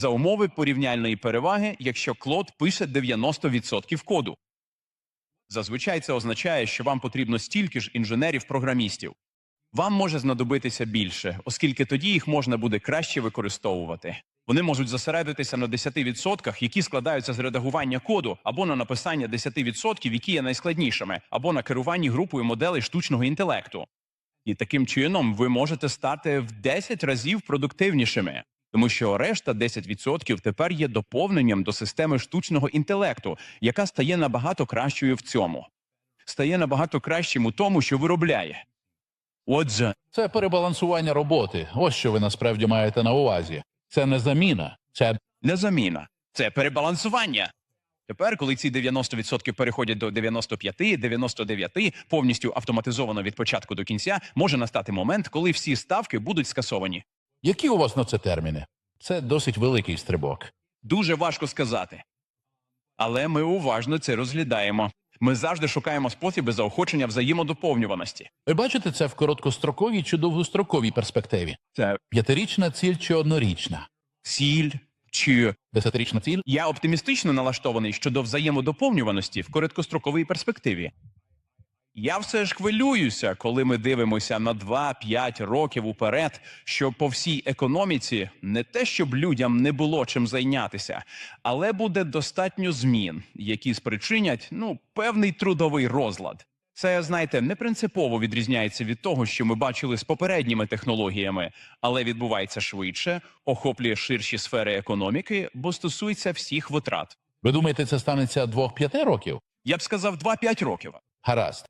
за умови порівняльної переваги, якщо клод пише 90% коду. Зазвичай це означає, що вам потрібно стільки ж інженерів-програмістів. Вам може знадобитися більше, оскільки тоді їх можна буде краще використовувати. Вони можуть зосередитися на 10%, які складаються з редагування коду, або на написання 10%, які є найскладнішими, або на керуванні групою моделей штучного інтелекту. І таким чином ви можете стати в 10 разів продуктивнішими, тому що решта 10% тепер є доповненням до системи штучного інтелекту, яка стає набагато кращою в цьому, стає набагато кращим у тому, що виробляє. Отже, Це перебалансування роботи. Ось що ви насправді маєте на увазі. Це не заміна, це не заміна, це перебалансування. Тепер, коли ці 90% переходять до 95, 99, повністю автоматизовано від початку до кінця, може настати момент, коли всі ставки будуть скасовані. Які у вас на це терміни? Це досить великий стрибок. Дуже важко сказати. Але ми уважно це розглядаємо. Ми завжди шукаємо способи заохочення взаємодоповнюваності. Ви бачите це в короткостроковій чи довгостроковій перспективі? Це П'ятирічна ціль чи однорічна? ціль чи Десятирічна ціль? я оптимістично налаштований щодо взаємодоповнюваності в короткостроковій перспективі. Я все ж хвилююся, коли ми дивимося на 2-5 років уперед, що по всій економіці не те, щоб людям не було чим зайнятися, але буде достатньо змін, які спричинять ну певний трудовий розлад. Це, знаєте, не принципово відрізняється від того, що ми бачили з попередніми технологіями, але відбувається швидше, охоплює ширші сфери економіки, бо стосується всіх витрат. Ви думаєте, це станеться двох-п'яти років? Я б сказав 2-5 років. Гаразд.